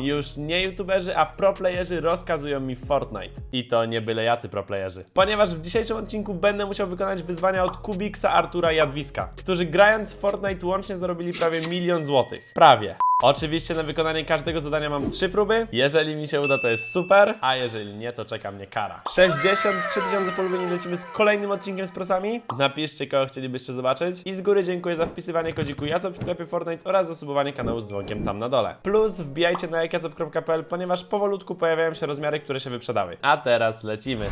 Już nie youtuberzy, a proplayerzy rozkazują mi Fortnite. I to nie byle jacy proplayerzy. Ponieważ w dzisiejszym odcinku będę musiał wykonać wyzwania od Kubiksa, Artura i Adwiska, którzy grając w Fortnite łącznie zarobili prawie milion złotych. Prawie. Oczywiście na wykonanie każdego zadania mam trzy próby. Jeżeli mi się uda, to jest super, a jeżeli nie, to czeka mnie kara. 63 tysiące polubień lecimy z kolejnym odcinkiem z prosami. Napiszcie, kogo chcielibyście zobaczyć. I z góry dziękuję za wpisywanie kodziku Jacop w sklepie Fortnite oraz zasubowanie kanału z dzwonkiem tam na dole. Plus wbijajcie na jacop.pl, ponieważ powolutku pojawiają się rozmiary, które się wyprzedały. A teraz lecimy.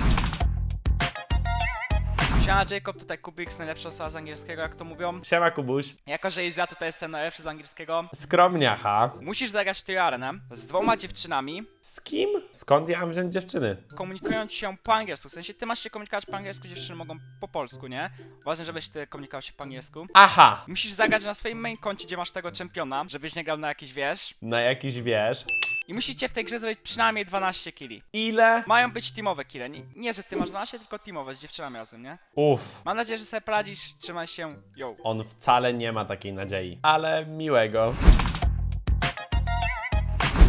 Siema Jacob, tutaj Kubik, najlepsza osoba z angielskiego, jak to mówią. Siema Kubuś. Jako, że jest ja tutaj jestem najlepszy z angielskiego, Skromniacha. musisz zagrać tę arenę z dwoma dziewczynami, Z kim? Skąd ja mam wziąć dziewczyny? komunikując się po angielsku. W sensie ty masz się komunikować po angielsku, dziewczyny mogą po polsku, nie? Ważne, żebyś ty komunikował się po angielsku. Aha! Musisz zagrać na swoim main koncie, gdzie masz tego czempiona, żebyś nie grał na jakiś wiesz. Na jakiś wiesz. I musicie w tej grze zrobić przynajmniej 12 killi. Ile? Mają być teamowe kille. Nie, nie, że ty masz 12, tylko teamowe z dziewczynami razem, nie? Uff. Mam nadzieję, że sobie poradzisz. Trzymaj się. Yo. On wcale nie ma takiej nadziei. Ale miłego.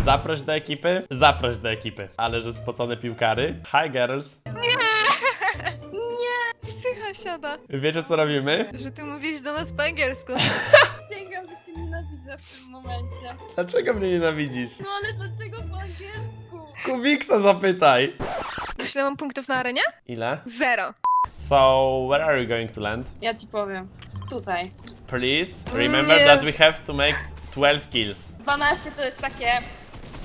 Zaproś do ekipy? Zaproś do ekipy. Ale że spocone piłkary. Hi girls. Psycha siada, Wiecie co robimy? że ty mówisz do nas po angielsku. Sięgam, że cię nienawidzę w tym momencie. Dlaczego mnie nienawidzisz? No ale dlaczego po angielsku? Kubiksa zapytaj. Wiesz, ile mam punktów na arenie? Ile? Zero. So, where are you going to land? Ja ci powiem. Tutaj. Please, remember Nie. that we have to make 12 kills. 12 to jest takie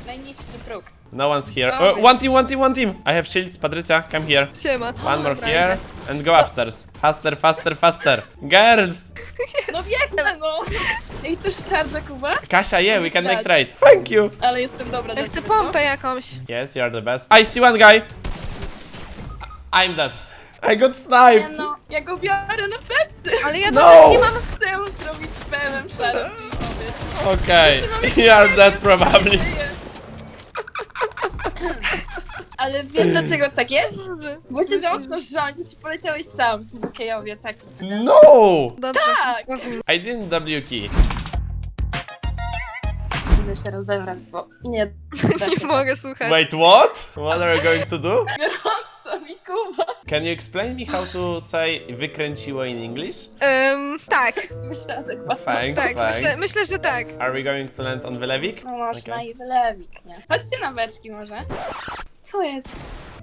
najniższy próg. No one's here. Sorry. Oh, one team, one team, one team. I have shields. Patrycja, come here. Siema. One more Dobra, here and go upstairs. Faster, faster, faster. Girls! No biegnę no! Ej, chcesz charge Kuba? Kasia, yeah, we can make trade. Thank you. Ale jestem dobra Ja chcę pompę jakąś. Yes, you are the best. I see one guy. I'm dead. I got Nie sniped. no, ja go biorę na plecy! Ale ja No. nawet nie mam... Chcę zrobić szarp i sobie. Okay, you are dead probably. Ale wiesz dlaczego tak jest? Bo się za mocno rządzić i poleciałeś sam. Bukejowiec jakiś. No! Dobrze. Tak! I didn't W key. Idę się rozebrać, bo nie da Nie się mogę słuchać. Wait, what? What are you going to do? Co mi Kuba? Can you explain me how to say wykręciło in English? Em, tak, Myślałam. Thanks, tak, thanks. myślę, myślę, że tak. Are we going to land on Wylewik? No można Okay. i wylewik, nie? Chodźcie na beczki może. Co jest?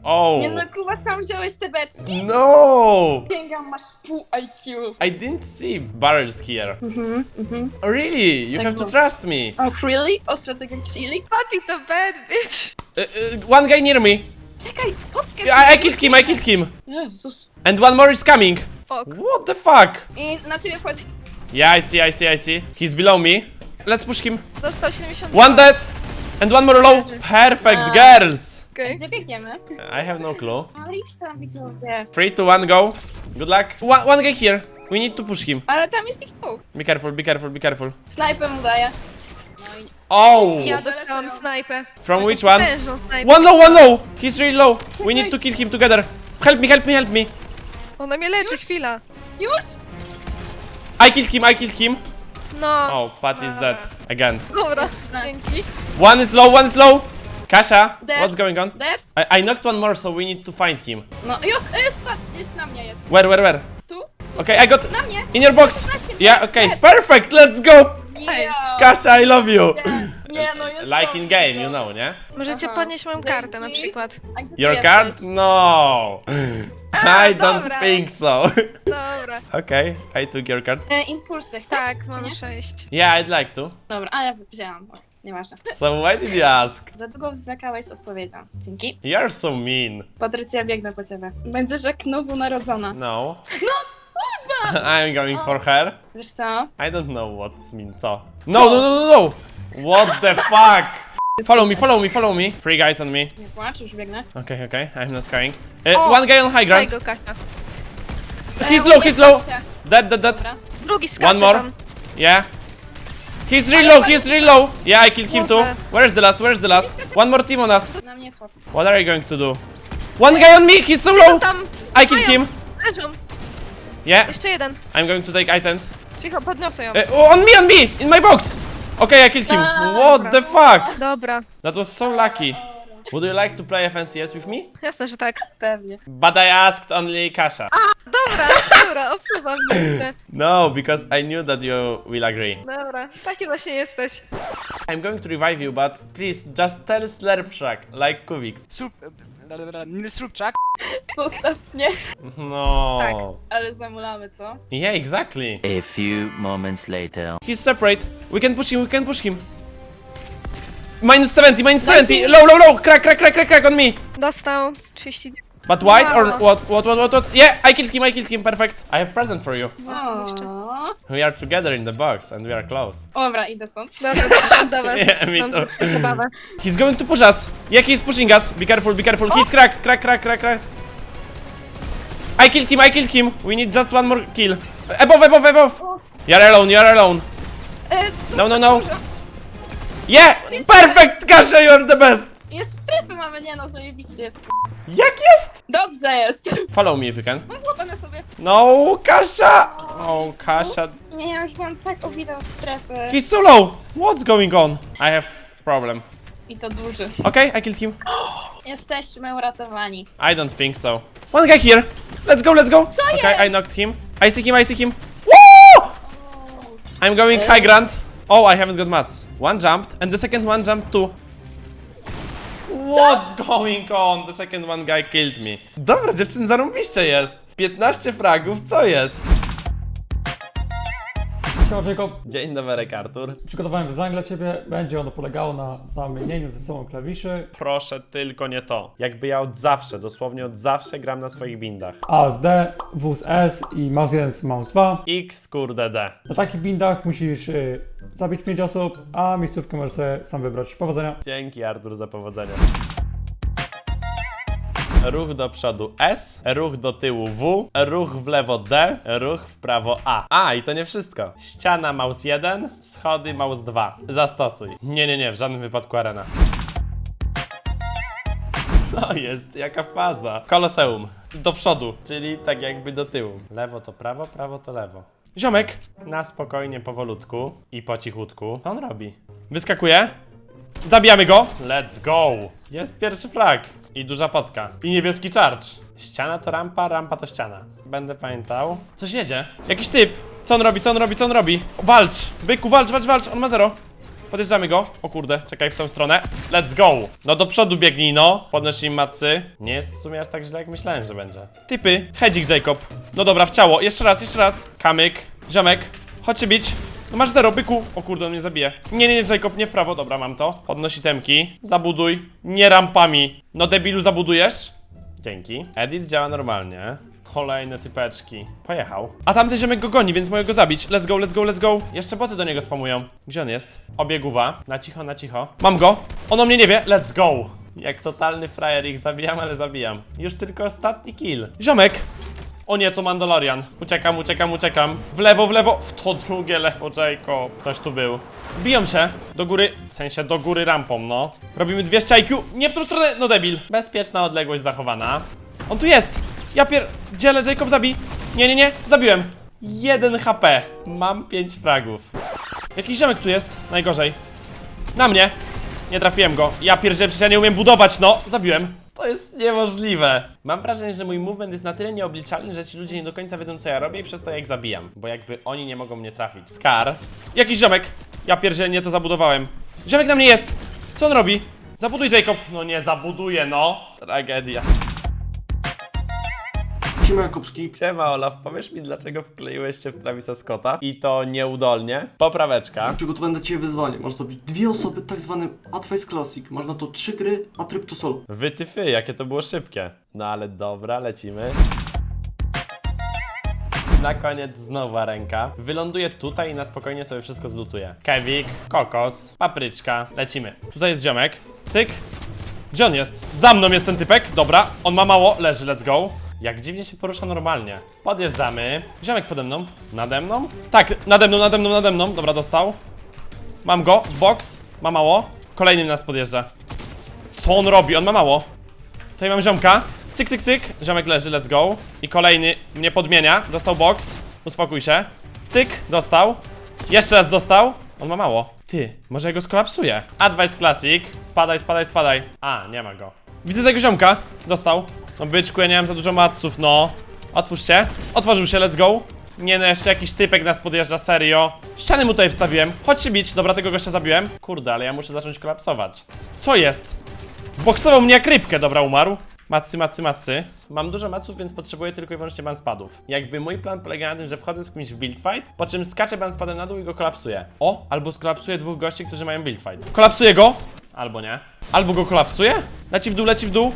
Oh! Nie no, Kuba, sam wziąłeś te beczki? No! Sięgam, masz pół IQ. I didn't see barrels here. Mhm, mhm. Oh, really? You Tak have to było. trust me. Oh, really? Ostro tak jak chili? Patty to bad, bitch. Uh, uh, one guy near me. Czekaj, potkę. I, I killed him, I killed him. Jezus. And one more is coming. Ok. What the fuck? I na ciebie wchodzi... Yeah, I see, I see, I see. He's below me. Let's push him. Dostał 70. One dead. And one more low. Perfect, girls. Okej. Gdzie biegniemy? I have no clue. Idź tam, widzowie. Three, two, one, go. Good luck. One, one guy here. We need to push him. Ale tam jest ich dwóch. Be careful, be careful, be careful. Snajpę mu daję. No i... Oh! Ja dostałam snajpę. From which one? Snajpę. One low, one low. He's really low. We need to kill him together. Help me, help me, help me. Ona mnie leczy, chwila. Już? I killed him, I killed him. No. Oh, Pat is dead. Again. Dobra, Tak. dzięki. One is low, one is low. Kasia, Dead. what's going on? Dead? I, I knocked one more, so we need to find him. No, jo, e, spadł, gdzieś na mnie jest. Where, where, where? Tu? Okay, I got Na mnie! in your box. Yeah, okay, perfect. Let's go. Kasia, I love you. nie no jest Like in game, no. you know, nie? Możecie Aha. podnieść moją kartę na Dzięki. przykład. A gdzie ty Your jesteś? card? No. I don't dobra. think so. Dobra. okay, I took your card. E, impulsy, chcesz? Tak, czy mam? 6. Yeah, I'd like to. Dobra, a ja wzięłam. O, Nieważne. So why did you ask? Za długo zwlekałeś z odpowiedzią. Dzięki. You're so mean. Patrycja, biegnę po ciebie. Będziesz jak nowonarodzona. No. No, kurwa! I'm going for her. Wiesz co? I don't know what's mean, co? No, no, no, no, no! What the fuck? Follow me, follow me, follow me. Three guys on me. Nie płacz, już biegnę. Okay, okay, I'm not crying. Uh, O, one guy on high Daj ground. go, Kasia. He's E, low, he's low. Dead, dead, dead. Dobra. Drugi skacze One more. tam. Yeah. He's real low, he's real low. Yeah, I killed him too. Where's the last? Where's the last? One more team on us. Na mnie słabo. What are you going to do? One guy on me, he's so low. Tam I killed him. leżą. Yeah, Jeszcze jeden. I'm going to take items. Cicho, podniosę ją. Uh, oh, on me, on me, in my box. Okay, I killed him. What the fuck? Dobra. That was so lucky. Would you like to play FNCS with me? Jasne, że tak. Pewnie. But I asked only Kasia. Dobra, dobra, opływam mnie. No, because I knew that you will agree. Dobra, taki właśnie jesteś. I'm going to revive you, but please just tell Slurpshack, like Kubiks. Srób... e, Sróbczak. Zostaw mnie. No. Tak. Ale zamulamy, co? Yeah, exactly. A few moments later. He's separate. We can push him, we can push him. Minus 70, minus 70. Low, low, low. Crack, crack, crack, crack, crack on me. Dostał 30. But white or Wow. what, what, what, what, what? Yeah, I killed him, I killed him. Perfect. I have present for you. O. We are together in the box and we are close. Dobra, idę stąd. Dobra, przyszłam do was. Nie, mi Mam to- trochę zabawę. He's going to push us. Yeah, he's pushing us. Be careful, be careful. He's cracked, crack, crack, crack, crack. I killed him, I killed him. We need just one more kill. Above, above, above. You're alone, you're alone. E, No, no, no. Yeah, perfect, Kasia, you're the best. Jeszcze strefy mamy, nie no, zajebiście jest. Jak jest? Dobrze jest. Follow me if you can. Mam głowę sobie. No, Kasia. Oh, Kasia. Nie, ja już mam tak owitą strefę. He's so low. What's going on? I have problem. I to duży. Okay, I killed him. Jesteśmy uratowani. I don't think so. One guy here. Let's go, let's go. okay, jest? I knocked him. I see him, I see him. Woo! I'm going high ground. Oh, I haven't got mats. One jumped, and the second one jumped too. What's going on? The second one guy killed me. Dobra, dziewczyn, zarąbiście jest. 15 fragów, co jest? Siema Jacob, Dzień dobry, Artur. przygotowałem wyzwanie dla Ciebie. Będzie ono polegało na zamienieniu ze sobą klawiszy Proszę tylko nie to. Jakby ja od zawsze, dosłownie od zawsze gram na swoich bindach. A z D, W z S i mouse 1 z mouse 2. X kurde D. Na takich bindach musisz y, zabić 5 osób, a miejscówkę możesz sobie sam wybrać. Powodzenia. Dzięki Artur za powodzenie. Ruch do przodu S, ruch do tyłu W, ruch w lewo D, ruch w prawo A. A, i to nie wszystko. Ściana mouse 1, schody mouse 2. Zastosuj. Nie, nie, nie, w żadnym wypadku arena. Co jest? Jaka faza? Koloseum. Do przodu, czyli tak jakby do tyłu. Lewo to prawo, prawo to lewo. Ziomek! Na spokojnie, powolutku i po cichutku. Co on robi? Wyskakuje. Zabijamy go! Let's go! Jest pierwszy flag. I duża potka. I niebieski charge. Ściana to rampa, rampa to ściana. Będę pamiętał. Coś jedzie. Jakiś typ. Co on robi, co on robi, co on robi? Walcz! Byku, walcz, walcz, walcz. On ma zero. Podjeżdżamy go. O kurde, czekaj w tą stronę. Let's go! No do przodu biegnij, no. Podnoś im macy. Nie jest w sumie aż tak źle, jak myślałem, że będzie. Typy. Hedzik Jacob. No dobra, w ciało. Jeszcze raz, jeszcze raz. Kamyk. Ziomek. Chodź się bić. No masz zero, byku. O kurde, on mnie zabije. Nie, nie, nie, Jacob, nie w prawo. Dobra, mam to. Podnosi temki. Zabuduj. Nie rampami. No debilu, zabudujesz? Dzięki. Edit działa normalnie. Kolejne typeczki. Pojechał. A tamten ziomek go goni, więc mogę go zabić. Let's go, let's go, let's go. Jeszcze boty do niego spamują. Gdzie on jest? Obieguwa. Na cicho, na cicho. Mam go. On o mnie nie wie. Let's go. Jak totalny frajer ich zabijam, ale zabijam. Już tylko ostatni kill. Ziomek. O nie, to Mandalorian. Uciekam, uciekam, uciekam. W lewo, w lewo. W to drugie lewo, Jacob. Ktoś tu był. Biją się. Do góry. W sensie do góry rampą, no. Robimy 200 IQ. Nie w tą stronę. No debil. Bezpieczna odległość zachowana. On tu jest. Ja pier... Dzielę, Jacob zabij. Nie, nie, nie. Zabiłem. 1 HP. Mam 5 fragów. Jakiś ziomek tu jest. Najgorzej. Na mnie. Nie trafiłem go. Ja pierdzielę, przecież ja nie umiem budować, no. Zabiłem. To jest niemożliwe. Mam wrażenie, że mój movement jest na tyle nieobliczalny, że ci ludzie nie do końca wiedzą, co ja robię i przez to jak zabijam. Bo jakby oni nie mogą mnie trafić. Scar. Jakiś ziomek. Ja pierdzielę, nie to zabudowałem. Ziomek na mnie jest. Co on robi? Zabuduj, Jacob. No nie, zabuduje, no. Tragedia. Siema Jakubski. Siema Olaf, powiesz mi dlaczego wkleiłeś się w Travisa Scotta? I to nieudolnie. Popraweczka. Przygotowałem dla Ciebie wyzwanie. Możesz zrobić dwie osoby, tak zwanym Advice Classic. Można to trzy gry, a tryb to solo. Wytyfy, jakie to było szybkie. No ale dobra, lecimy. Na koniec znowu ręka. Wyląduje tutaj i na spokojnie sobie wszystko zlutuje. Kewik, kokos, papryczka. Lecimy. Tutaj jest ziomek. Cyk. Gdzie on jest? Za mną jest ten typek. Dobra, on ma mało. Leży, let's go. Jak dziwnie się porusza normalnie. Podjeżdżamy. Ziomek pode mną. Nade mną? Tak, nade mną, nade mną, nade mną. Dobra, dostał. Mam go. Box. Ma mało. Kolejny nas podjeżdża. Co on robi? On ma mało. Tutaj mam ziomka. Cyk, cyk, cyk. Ziomek leży, let's go. I kolejny mnie podmienia. Dostał box. Uspokój się. Cyk, dostał. Jeszcze raz dostał. On ma mało. Ty, może ja go skolapsuję. Advice Classic. Spadaj, spadaj, spadaj. A, nie ma go. Widzę tego ziomka. Dostał. No byczku, ja nie mam za dużo maców, no. Otwórz się. Otworzył się, let's go. Nie no, jeszcze jakiś typek nas podjeżdża, serio. Ściany mu tutaj wstawiłem. Chodź się bić. Dobra, tego gościa zabiłem. Kurde, ale ja muszę zacząć kolapsować. Co jest? Zboksował mnie jak rybkę, dobra, umarł. Macy, macy, macy. Mam dużo maców, więc potrzebuję tylko i wyłącznie banspadów. Jakby mój plan polega na tym, że wchodzę z kimś w build fight, po czym skaczę banspadem na dół i go kolapsuję. O, albo skolapsuję dwóch gości, którzy mają build fight. Kolapsuję go, albo nie. Albo go kolapsuję. Leci w dół, leci w dół.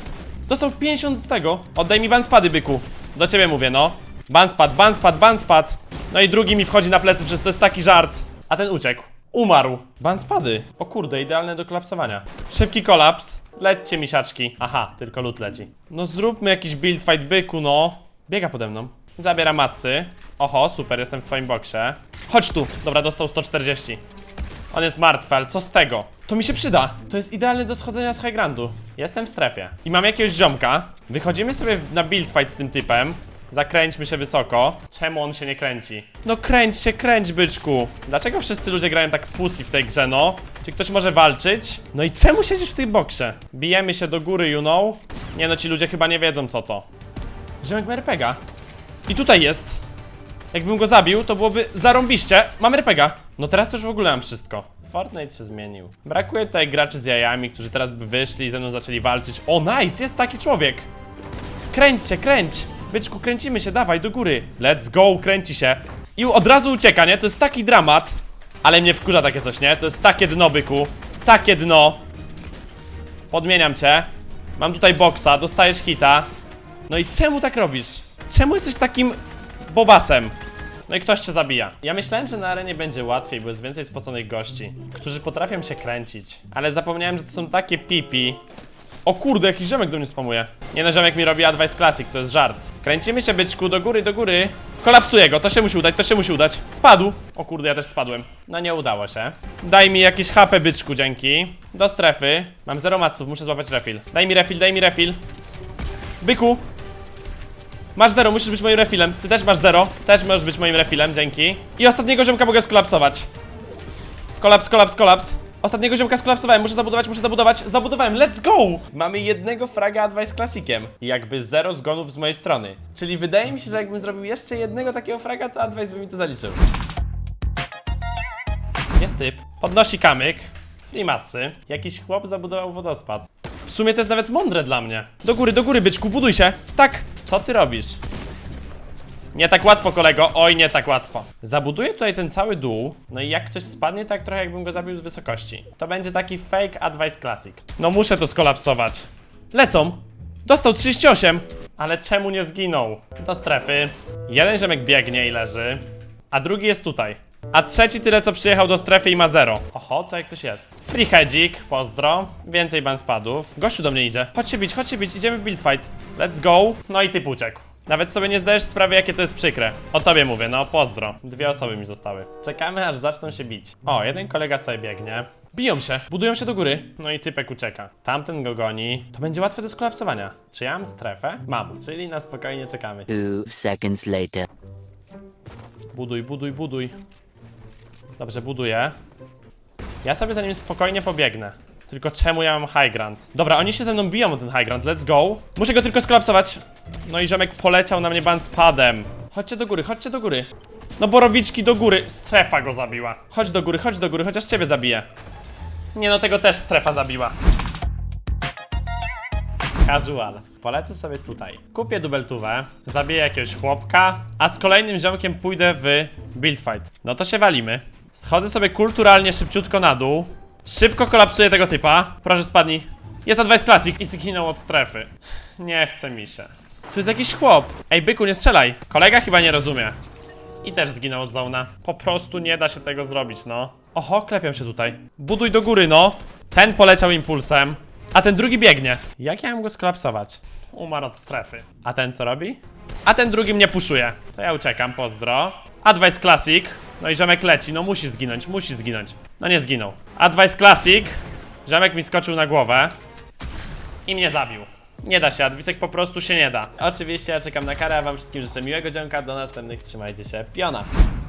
Dostał 50 z tego. Oddaj mi banspady, byku. Do ciebie mówię, no. Banspad, banspad, banspad. No i drugi mi wchodzi na plecy, przecież to jest taki żart. A ten uciekł. Umarł. Banspady. O kurde, idealne do kolapsowania. Szybki kolaps. Lećcie misiaczki. Aha, tylko lód leci. No zróbmy jakiś build fight byku, no. Biega pode mną. Zabiera macy. Oho, super, jestem w twoim boksie. Chodź tu. Dobra, dostał 140. On jest martwy, ale co z tego? To mi się przyda. To jest idealne do schodzenia z high groundu. Jestem w strefie. I mam jakiegoś ziomka. Wychodzimy sobie na build fight z tym typem. Zakręćmy się wysoko. Czemu on się nie kręci? No kręć się, kręć, byczku. Dlaczego wszyscy ludzie grają tak pussy w tej grze, no? Czy ktoś może walczyć? No i czemu siedzisz w tej boksie? Bijemy się do góry, you know? Nie no, ci ludzie chyba nie wiedzą co to. Ziomek ma RPGa. I tutaj jest. Jakbym go zabił, to byłoby zarąbiście. Mam RPGa. No teraz to już w ogóle mam wszystko. Fortnite się zmienił. Brakuje tutaj graczy z jajami, którzy teraz by wyszli i ze mną zaczęli walczyć. O, nice, jest taki człowiek. Kręć się, kręć. Byczku, kręcimy się, dawaj, do góry. Let's go, kręci się. I od razu ucieka, nie? To jest taki dramat. Ale mnie wkurza takie coś, nie? To jest takie dno, byku. Takie dno. Podmieniam cię. Mam tutaj boksa, dostajesz hita. No i czemu tak robisz? Czemu jesteś takim bobasem? No i ktoś cię zabija. Ja myślałem, że na arenie będzie łatwiej, bo jest więcej spoconych gości, którzy potrafią się kręcić. Ale zapomniałem, że to są takie pipi. O kurde, jakiś ziomek do mnie spamuje. Nie no, ziomek mi robi Advice Classic, to jest żart. Kręcimy się, byczku, do góry, do góry. Kolapsuję go, to się musi udać, to się musi udać. Spadł. O kurde, ja też spadłem. No nie udało się. Daj mi jakieś HP, byczku, dzięki. Do strefy. Mam zero maców, muszę złapać refill. Daj mi refill, daj mi refill. Byku, Masz zero, musisz być moim refilem. Ty też masz zero, też możesz być moim refilem, dzięki. I ostatniego ziomka mogę skolapsować. Kolaps, kolaps, kolaps. Ostatniego ziomka skolapsowałem, muszę zabudować, muszę zabudować. Zabudowałem, let's go! Mamy jednego fraga Advice Classiciem. I jakby zero zgonów z mojej strony. Czyli wydaje mi się, że jakbym zrobił jeszcze jednego takiego fraga, to Advice by mi to zaliczył. Jest typ, podnosi kamyk, flimacy. Jakiś chłop zabudował wodospad. Sumie to jest nawet mądre dla mnie. Do góry, do góry, byczku, buduj się. Tak, co ty robisz? Nie tak łatwo, kolego. Oj, nie tak łatwo. Zabuduję tutaj ten cały dół. No i jak ktoś spadnie, tak trochę jakbym go zabił z wysokości. To będzie taki fake advice classic. No muszę to skolapsować. Lecą. Dostał 38. Ale czemu nie zginął? Do strefy. Jeden ziomek biegnie i leży. A drugi jest tutaj. A trzeci tyle co przyjechał do strefy i ma zero. Oho, to jak ktoś jest. Freeheadzik, pozdro. Więcej banspadów. Gościu do mnie idzie. Chodź się bić, chodź się bić, idziemy w build fight. Let's go. No i typ uciekł. Nawet sobie nie zdajesz sprawy, jakie to jest przykre. O tobie mówię, no pozdro. Dwie osoby mi zostały. Czekamy, aż zaczną się bić. O, jeden kolega sobie biegnie. Biją się, budują się do góry. No i typek ucieka. Tamten go goni. To będzie łatwe do skolapsowania. Czy ja mam strefę? Mam, czyli na spokojnie czekamy. Two seconds later. Buduj, buduj, buduj. Dobrze, buduję. Ja sobie za nim spokojnie pobiegnę. Tylko czemu ja mam high ground? Dobra, oni się ze mną biją o ten high ground, let's go. Muszę go tylko skolapsować. No i ziomek poleciał na mnie banspadem. Chodźcie do góry, chodźcie do góry. No borowiczki do góry. Strefa go zabiła. Chodź do góry, chodź do góry, chociaż ciebie zabiję. Nie no, tego też strefa zabiła. Casual. Polecę sobie tutaj. Kupię dubeltówę, zabiję jakiegoś chłopka, a z kolejnym ziomkiem pójdę w build fight. No to się walimy. Schodzę sobie kulturalnie szybciutko na dół. Szybko kolapsuję tego typa. Proszę spadnij. Jest advice classic i zginął od strefy. Nie chce mi się. Tu jest jakiś chłop. Ej, byku, nie strzelaj. Kolega chyba nie rozumie. I też zginął od zona. Po prostu nie da się tego zrobić, no. Oho, klepią się tutaj. Buduj do góry, no. Ten poleciał impulsem. A ten drugi biegnie. Jak ja mam go skolapsować? Umarł od strefy. A ten co robi? A ten drugi mnie puszuje. To ja uciekam, pozdro. Advice Classic. No i ziomek leci, no musi zginąć, musi zginąć. No nie zginął. Advice Classic. Ziomek mi skoczył na głowę. I mnie zabił. Nie da się, Adwisek po prostu się nie da. Oczywiście ja czekam na karę, a wam wszystkim życzę miłego dzionka, do następnych, trzymajcie się, piona.